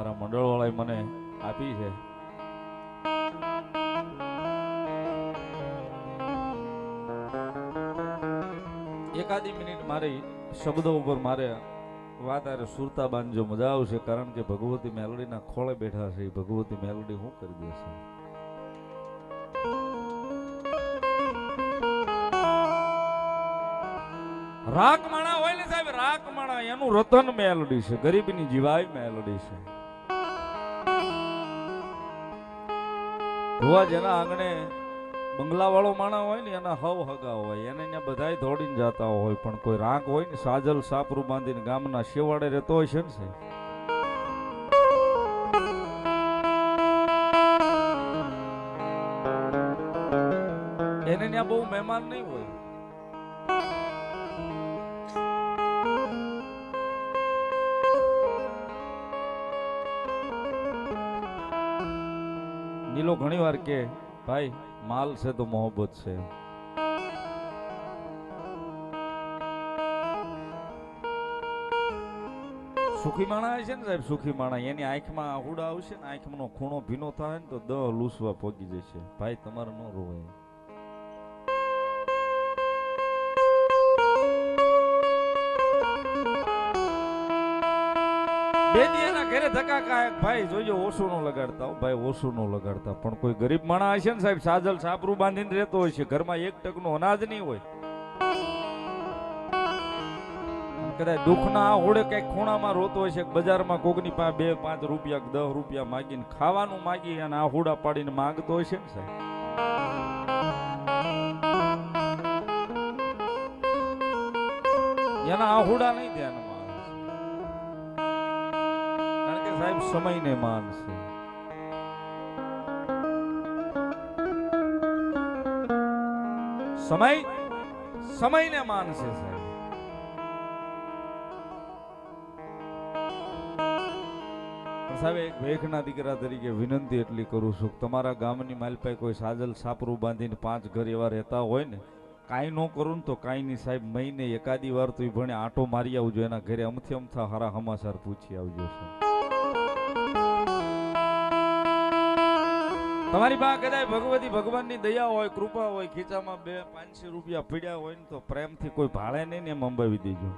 મારા મંડળવાળાએ મને આપી છે. એકાદી મિનિટ મારી શબ્દો ઉપર મારે વાત આરે સુરતા બાંધજો મજા આવશે, કારણ કે ભગવતી મેલોડીના ખોળે બેઠા છે. એ ભગવતી મેલોડી હું કરી દેશે રાક માણા હોય ને સાહેબ રાક માણા એનું રતન મેલોડી છે. ગરીબની જીવાય મેલોડી છે. ભુવા જેના આંગણે બંગલા વાળો માણા હોય ને, એના હવ હગા હોય, એને ત્યાં બધાય દોડીને જતા હોય, પણ કોઈ રાંક હોય ને, સાજલ સાપરું બાંધીને ગામના શેવાડે રહેતો હોય છે ને સાહેબ. એને ત્યાં બહુ મહેમાન નહીં હોય. નીલો ઘણી વાર કે, ભાઈ, માલ છે તો મોહબ્બત છે. સુખી માણા છે ને સાહેબ, સુખી માણા. એની આંખમાં આહુડા આવશે ને આંખનો ખૂણો ભીનો થાય ને તો દહ લૂસવા પોગી જશે. ભાઈ, તમારે ન રોવાય. ઘરે ધક્કા કાંઈક ભાઈ, જોજો, ઓછું નો લગાડતા ભાઈ, ઓછું નો લગાડતા. પણ કોઈ ગરીબ માણસ હશે ને સાહેબ, સાજલ સાપરું બાંધીને રહેતો હોય છે. ઘરમાં એક ટકનું અનાજ નહીં હોય. કદાચ દુઃખના હોડે કંઈક ખૂણામાં રોતો હોય છે બજારમાં કોકની પાસે બે, પાંચ રૂપિયા દસ રૂપિયા માગીને ખાવાનું માગી અને આ હોડા પાડીને માગતો હોય છે ને સાહેબ? એના આહુડા નહીં ધ્યાનમાં સાહેબ, સમયને માન છે. સમય, સમયને માન છે, સાહેબ. સાહેબ, એક વેખના દીકરા તરીકે વિનંતી એટલી કરું છું તમારા ગામની માલપાઈ કોઈ સાજલ સાપરું બાંધીને પાંચ ઘર એવા રહેતા હોય ને, કાંઈ ન કરું ને તો કાંઈ નહીં સાહેબ, મહિને એકાદી વાર તો એ ભણે આટો મારી આવજો, એના ઘરે અમથી અમથા હારા સમાચાર પૂછી આવજો, સાહેબ. તમારી પાસે કદાચ ભગવતી ભગવાનની દયા હોય, કૃપા હોય, ખીચામાં બે પાંચસો રૂપિયા પીડ્યા હોય ને તો પ્રેમથી કોઈ ભાડે નહીં ને એમ અંબાવી દેજો.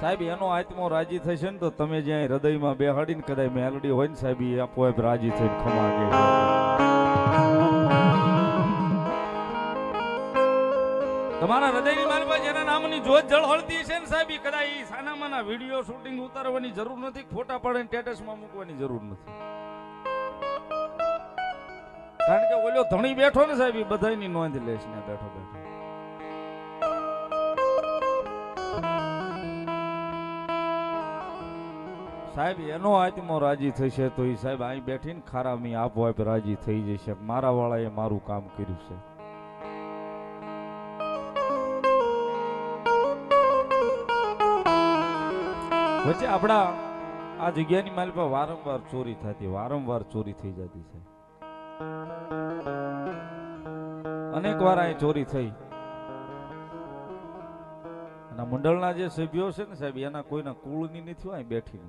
સાહેબ, એનો આત્મો રાજી થશે ને તો તમે જ્યાં હૃદયમાં બેહાડીને કદાચ મેલડી હોય ને સાહેબ, એ આપોઆપ રાજી થઈને ખમા તમારા હૃદયની મારી જેના નામની જોત જળહળતી છે ને સાહેબ કદાચ એ સાનામાના વીડિયો શૂટિંગ ઉતારવાની જરૂર નથી ફોટા પડે સ્ટેટસમાં મૂકવાની જરૂર નથી. કારણ કે ઓલો ધણી બેઠો ને સાહેબ ઈ બધાયની નોંધ લેશ ને બેઠો બેઠો. સાહેબ, એનો આત્મો રાજી થશે તો એ સાહેબ અહીં બેઠીને ખારામી આપોઆપ રાજી થઈ જશે. મારા વાળાએ મારું કામ કર્યું છે. વચ્ચે આપણા આ જગ્યાની માલ પર વારંવાર ચોરી થતી, વારંવાર ચોરી થઈ જતી છે. અનેક વાર અહીં ચોરી થઈ. અને મંડળના જે સભ્યો છે ને સાહેબ, એના કોઈના કુળની નથી અહીં બેઠી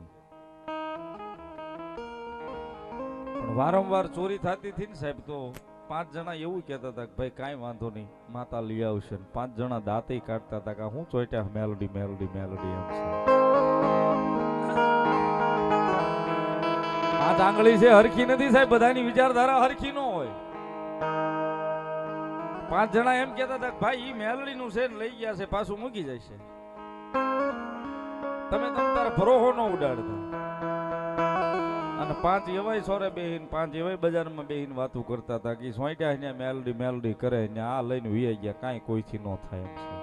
વારંવાર ચોરી થતી હતી ને સાહેબ, તો પાંચ જણા એવું કહેતા હતા કે, ભાઈ, કાંઈ વાંધો નહીં, માતા લઈ આવશે. પાંચ જણા દાંતે કાઢતા હતા કે, હું ચોટ્યા, મેલોડી મેલોડી મેલોડી, એમ છે. પાંચ આંગળી છે, હરખી નથી સાહેબ, બધાની વિચારધારા હરખી ન હોય. પાંચ જણા એમ કેતા હતા ભાઈ, ઈ મેલડી નું છે લઈ ગયા છે, પાછું મૂકી જાય છે. તમે તમ તારા ભરોહો ન ઉડાડતા. અને પાંચ એવાય સોરે બેહીન, પાંચ એવાય બજારમાં બેહીન વાતું કરતા હતા કે સોંટ્યા મેલડી મેલડી કરે ને આ લઈને વીએ ગયા, કાંઈ કોઈથી ન થાય એમ છે.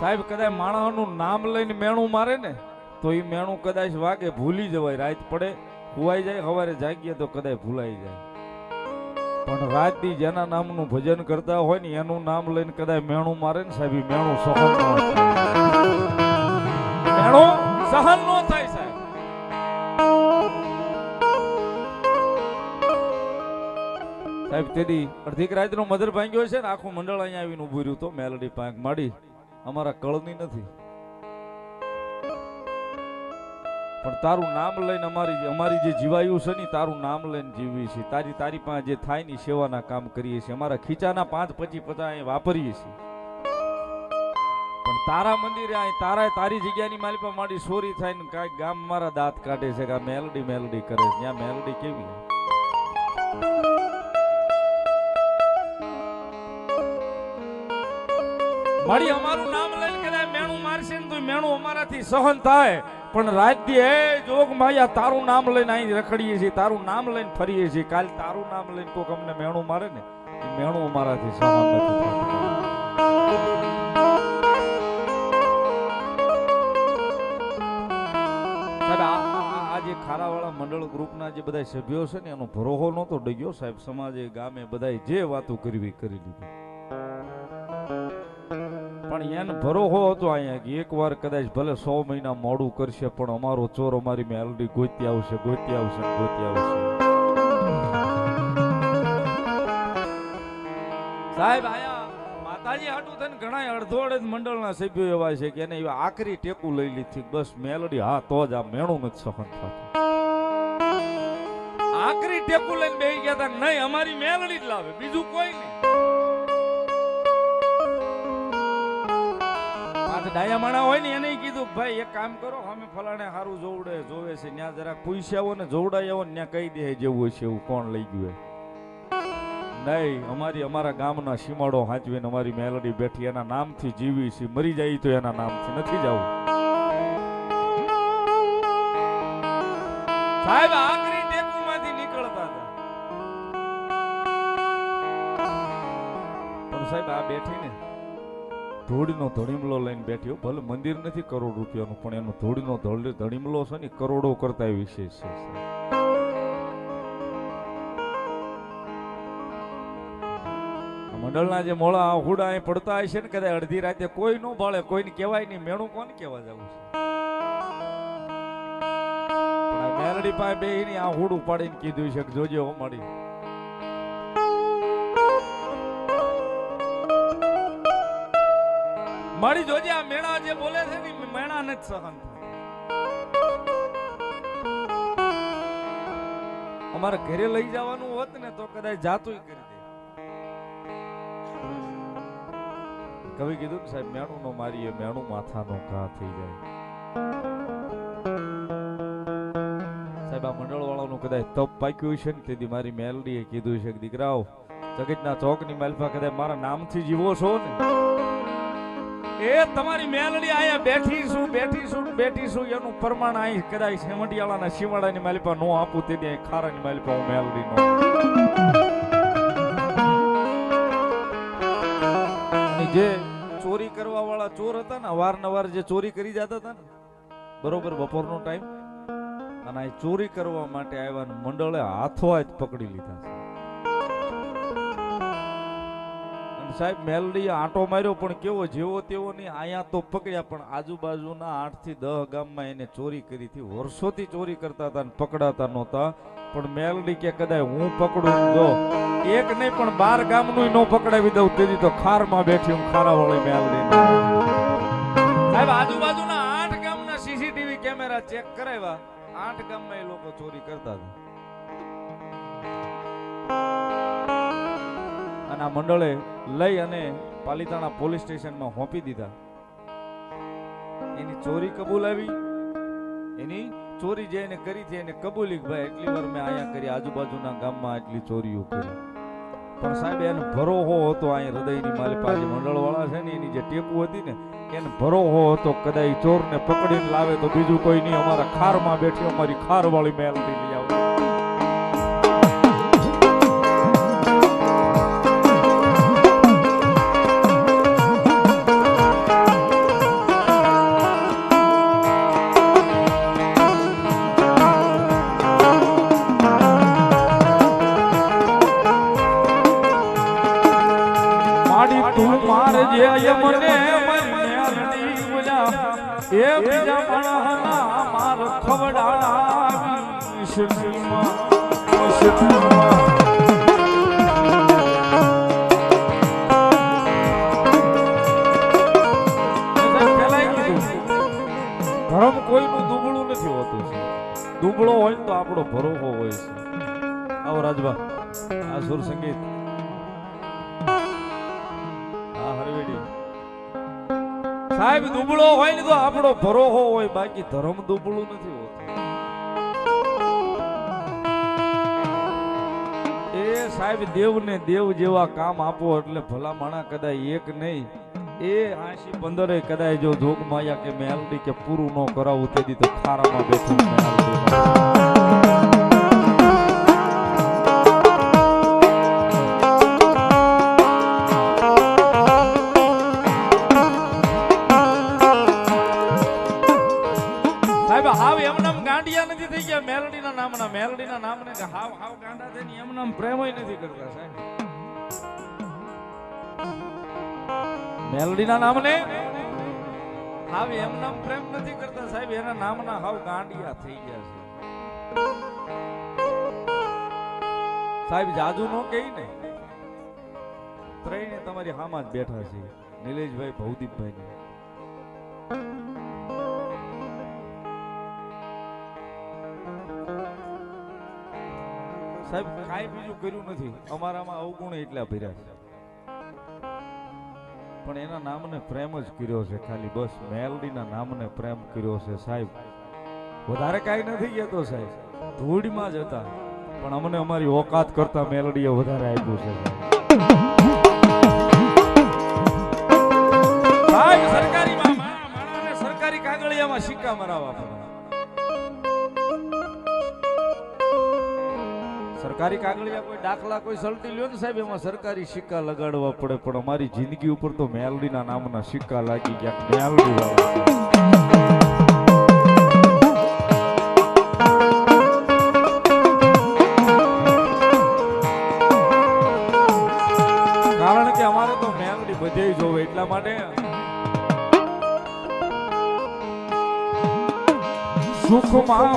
સાહેબ, કદાચ માણસનું નામ લઈને મેણું મારે ને, તો એ મેણું કદાચ વાગે ભૂલી જવાય, રાત પડે, ખુવાઈ જાય સવારે જાગીએ તો કદાચ ભૂલાઈ જાય. પણ રાતથી જેના નામનું ભજન કરતા હોય ને, એનું નામ લઈને કદાચ મેણું મારે ને, સાહેબ મેણું સહન મેણું સહન ન થાય, સાહેબ. સાહેબ તેદી અડધીક રાતનો મધર ભાંગ્યો છે ને, આખું મંડળ અહીંયા આવીને ઊભું રહ્યું તો મેલડી પાંખ માડી. અમારા કળની નથી. પણ તારું નામ લઈને અમારી અમારી જે જીવાયુ છે ને તારું નામ લઈને જીવી છે તારી તારી પાસે જે થાયની સેવાના કામ કરીએ છીએ. અમારા ખીચાના પાંચ પચી પચાસ વાપરીએ છીએ. પણ તારા મંદિરે અહીં તારા તારી જગ્યાની માલી પર મારી સોરી થાય ને કાંઈક ગામ મારા દાંત કાઢે છે કે મેલડી મેલડી કરે છે. ત્યાં મેલડી કેવી મારી અમારું નામ લઈને કદાચ મેણું મારશે ને તો મેણું અમારાથી સહન થાય. પણ રાજ્ય એ જોગ માયા, તારું નામ લઈને અહીં રખડીએ છીએ, તારું નામ લઈને ફરીએ છીએ. કાલ તારું નામ લઈને કોક અમને મેણું મારે ને મેણું અમારાથી સહન નથી જે ખારાવાળા મંડળ ગ્રુપના જે બધા સભ્યો છે ને, એનો ભરોહો નહોતો ડગ્યો. સાહેબ, સમાજે, ગામે બધાએ જે વાતો કરવી કરી લીધી. પણ એને ભરોહો હતો અહીંયા એક વાર કદાચ ભલે સો મહિના મોડું કરશે, પણ અમારો ચોર અમારી મેલડી ગોતી આવશે ગોતી આવશે ગોતી આવશે. સાહેબ આયા માતાજી હાટું થઈને ઘણા અડધો અડધ મંડળના સભ્યો એવા છે કે એને આખરી ટેકું લઈ લીધી. બસ મેલડી, હા, તો જ આ મેણું નથી સહન થતું. આખરી ટેકું લઈને બેસી ગયા હતા નહીં, અમારી મેલડી જ લાવે, બીજું કોઈ નહીં. માણા હોય ને એને કીધું, ભાઈ, એક કામ કરો, અમે ફલાણે સારું જોવડે, જોવે છે ત્યાં જરા પૂછ્યા આવો ને જોવડાય આવો ને ત્યાં કહી દે જેવું છે એવું કોણ લઈ ગયું નહીં, અમારી, અમારા ગામના સીમાડો હાંચવીને અમારી મેલડી બેઠી, એના નામથી જીવી છે, મરી જાય તો એના નામથી, નથી જવું. સાહેબ, આખરી ટેકુમાંથી નીકળતા હતા. પણ સાહેબ, આ બેઠી ને ધૂળનો ધડીમલો લઈને બેઠ્યો ભલે મંદિર નથી કરોડ રૂપિયાનું, પણ એનો ધોળીનો ધડ- ધડીમલો છે ને કરોડો કરતા વિશેષ છે મંડળના જે મોળા હુડા અહીં પડતા હશે ને, કદાચ અડધી રાતે કોઈ નું ભાળે, કોઈને કહેવાય નહીં, મેણું કોને કહેવા જવું છે? મેરડી પાસે બે આ હુડ ઉપાડીને કીધું છે જોજો મળી મારી જોજે, આ મેણા જે બોલે છે ને મેણા નથી સહન અમારે ઘરે લઈ જવાનું હોત ને, તો કદાચ જાતું કરી દે. કવિ કીધું ને સાહેબ, મેણું નો મારીએ, મેણું માથાનો ઘા થઈ જાય. સાહેબ, આ મંડળ વાળાનું કદાચ તપ પાક્યું છે ને, તેથી મારી મેલડીએ કીધું છે કે દીકરાઓ, જગતના ચોકની માલફા કદાચ મારા નામથી જીવો છો ને? એ તમારી મેલડી અહીંયા બેઠી છું બેઠી છું બેઠી છું. એનું પ્રમાણ અહીં કદાચ સેમટિયાળાના શિવાડાની માલિપા નો આપું, તે ત્યાં ખારાની માલિપા હું મેલડી નો જે ચોરી કરવા વાળા ચોર હતા ને વારનવાર જે ચોરી કરી જતા હતા ને, બરોબર બપોરનો ટાઈમ અને ચોરી કરવા માટે આવ્યા મંડળે હાથો જ પકડી લીધા છે. સાહેબ મેલડી આંટો માર્યો, પણ કેવો જેવો તેવો નહીં. અહીંયા તો પકડ્યા, પણ આજુબાજુના આઠથી દહ ગામમાં એને ચોરી કરી હતી. વર્ષોથી ચોરી કરતા હતા ને પકડાતા નહોતા. પણ મેલડી કે કદાચ હું પકડું? ને જો, એક નહીં, પણ બાર ગામનું ન પકડાવી દઉં. તેથી તો ખારમાં બેઠી હું ખારા વાળી મેલડી સાહેબ, આજુબાજુના આઠ ગામના સીસીટીવી કેમેરા ચેક કરાવ્યા. આઠ ગામમાં એ લોકો ચોરી કરતા હતા. આ મંડળે લઈ અને પાલિતાણા પોલીસ સ્ટેશનમાં હોંપી દીધા. એની ચોરી કબૂલાવી એની ચોરી જે એને કરી છે એને કબૂલી ભાઈ એટલી વાર મેં અહીંયા કરી આજુબાજુના ગામમાં એટલી ચોરીઓ કરી. પણ સાહેબ, એને ભરોહો હતો અહીં હૃદયની મારી પાસે. મંડળ વાળા છે ને, એની જે ટેકુ હતી ને, એને ભરોહો હતો કદાચ ચોરને પકડીને લાવે તો બીજું કોઈ નહીં. અમારા ખારમાં બેઠી, અમારી ખાર વાળી મેલડી લઈ આવે ખવડાવી કોઈ શરીરમાં દુબળું નથી હોતું છે. દુબળો હોય ને તો આપણો ભરોસો હોય છે. આવો રાજભા, આ સુર સંગીત સાહેબ, દુબળો હોય ને તો આપણો ભરોહો હોય, બાકી ધર્મ દુબળું નથી હોતું. એ સાહેબ, દેવને દેવ જેવા કામ આપો એટલે ભલા માણા કદાચ એક નહીં. એ આશી પંદરે કદાચ જો જોગ માયા કે મેલડી કે પૂરું ન કરાવું તેથી તો ખારામાં બેઠું ગાંડા થઈને એમનામ પ્રેમ નથી કરતા સાહેબ. મેલડીના નામને હાવ એમનામ પ્રેમ નથી કરતા સાહેબ, એના નામના હાવ ગાંડિયા થઈ ગયા છે. સાહેબ જાદુ નો કહી ને. ત્રણે તમારી હામાં જ બેઠા છે, નિલેશભાઈ ભવદીપભાઈ સાહેબ, કાંઈ બીજું કર્યું નથી. અમારામાં અવગુણ એટલા ભર્યા છે. પણ એના નામને પ્રેમ જ કર્યો છે ખાલી. બસ મેલડીના નામને પ્રેમ કર્યો છે સાહેબ. વધારે કાંઈ નથી કહેતો સાહેબ. ધૂળમાં જ હતા. પણ અમને અમારી ઓકાત કરતા મેલડીએ વધારે આપ્યું છે સાહેબ. સરકારીમાં માણા- સરકારી કાગળિયામાં સિક્કા મરાવા પડે. સરકારી કાગળિયા કોઈ દાખલા કોઈ સલટી લ્યો ને સાહેબ, એમાં સરકારી સિક્કા લગાડવા પડે, પણ અમારી જિંદગી ઉપર તો મેલડીના નામના સિક્કા લાગી ગયા, મેલડી કારણ કે અમારે તો મેલડી બધે જોવે એટલા માટે સુખમાં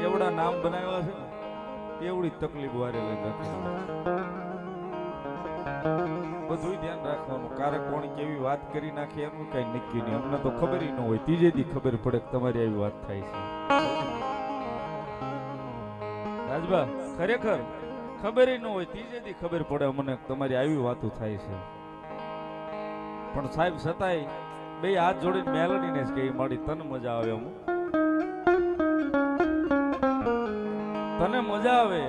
જેવડા નામ બનાવ્યા છે ને, એવડી તકલીફ વારે લઈ બધું ધ્યાન રાખવાનું. કારે કોણ કેવી વાત કરી નાખે એનું કઈ નક્કી નહીં. અમને તો ખબર ન હોય. ત્રીજે ખબર પડે કે તમારી આવી વાત થાય છે. રાજબા ખરેખર ખબર ન હોય ત્રીજે દી ખબર પડે મને તમારી આવી વાતો થાય છે. પણ સાહેબ, છતાંય બે હાથ જોડીને મેલડીને જ કહી મારી તને મજા આવે હું તને મજા આવે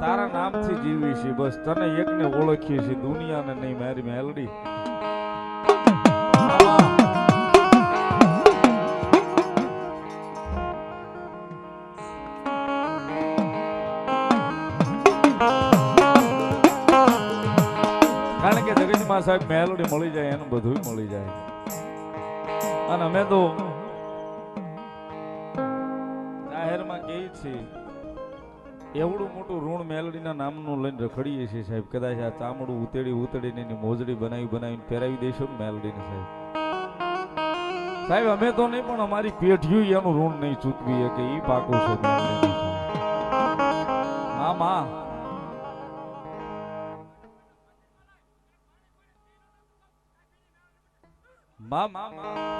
તારા નામથી જીવી છે બસ, તને એકને ઓળખીએ છીએ, દુનિયાને નહીં, મારી મેલડી. સાહેબ, મેલડી મળી જાય, એનું બધું મળી જાય. અને અમે તો જાહેરમાં કહીએ છે એવડું મોટું ઋણ મેલડીના નામનું લઈને રખડીએ છીએ સાહેબ. કદાચ આ ચામડું ઉતેડી ઉતેડીને એની મોજડી બનાવી બનાવીને પહેરાવી દઈશું ને મેલડીને સાહેબ. સાહેબ, અમે તો નહીં, પણ અમારી પેઢીઓ એનું ઋણ નહીં ચૂકવી કે એ પાકું છે હા માં માં